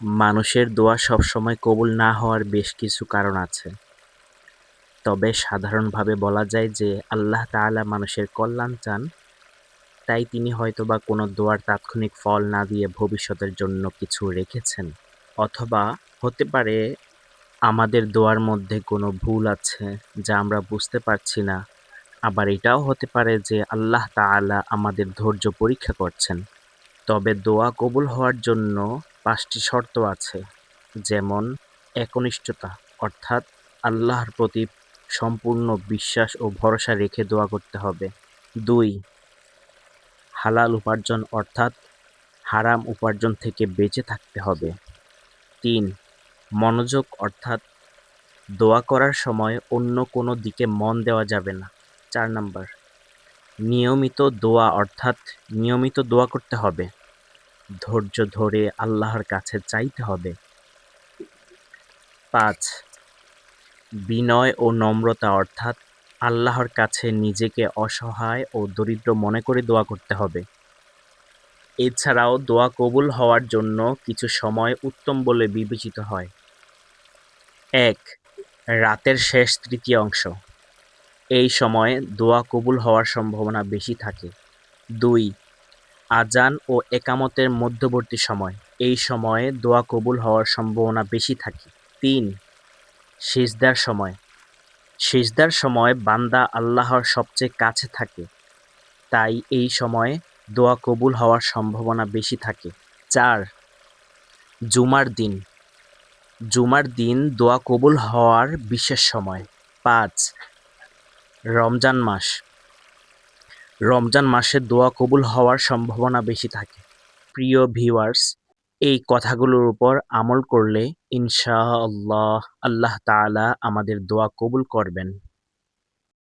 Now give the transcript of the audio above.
মানুষের দোয়া সবসময় কবুল না হওয়ার বেশ কিছু কারণ আছে। তবে সাধারণভাবে বলা যায় যে আল্লাহ তাআলা মানুষের কল্যাণ চান, তাই তিনি হয়তোবা কোনো দোয়ার তাৎক্ষণিক ফল না দিয়ে ভবিষ্যতের জন্য কিছু রেখেছেন। অথবা হতে পারে আমাদের দোয়ার মধ্যে কোনো ভুল আছে যা আমরা বুঝতে পারছি না। আবার এটাও হতে পারে যে আল্লাহ তাআলা আমাদের ধৈর্য পরীক্ষা করছেন। তবে দোয়া কবুল হওয়ার জন্য পাঁচটি শর্ত আছে, যেমন একনিষ্ঠতা, অর্থাৎ আল্লাহর প্রতি সম্পূর্ণ বিশ্বাস ও ভরসা রেখে দোয়া করতে হবে। দুই, হালাল উপার্জন, অর্থাৎ হারাম উপার্জন থেকে বেঁচে থাকতে হবে। তিন, মনোযোগ, অর্থাৎ দোয়া করার সময় অন্য কোনো দিকে মন দেওয়া যাবে না। চার নাম্বার, নিয়মিত দোয়া, অর্থাৎ নিয়মিত দোয়া করতে হবে। ধৈর্য ধরে আল্লাহর কাছে চাইতে হবে। পাঁচ, বিনয় ও নম্রতা অর্থাৎ আল্লাহর কাছে নিজেকে অসহায় ও দরিদ্র মনে করে দোয়া করতে হবে। এছাড়াও দোয়া কবুল হওয়ার জন্য কিছু সময় উত্তম বলে বিবেচিত হয়। এক, রাতের শেষ তৃতীয় অংশ। এই সময়ে দোয়া কবুল হওয়ার সম্ভাবনা বেশি থাকে। দুই আজান ও একামতের মধ্যবর্তী সময়। এই সময়ে দোয়া কবুল হওয়ার সম্ভাবনা বেশি থাকে। তিন, সিজদার সময়। সিজদার সময় বান্দা আল্লাহর সবচেয়ে কাছে থাকে। তাই এই সময়ে দোয়া কবুল হওয়ার সম্ভাবনা বেশি থাকে। চার, জুমার দিন। জুমার দিন দোয়া কবুল হওয়ার বিশেষ সময়। পাঁচ, রমজান মাস। রমজান মাসে দোয়া কবুল হওয়ার সম্ভাবনা বেশি থাকে। প্রিয় ভিওয়ার্স এই কথাগুলোর উপর আমল করলে ইনশাআল্লাহ আল্লাহ তালা আমাদের দোয়া কবুল করবেন।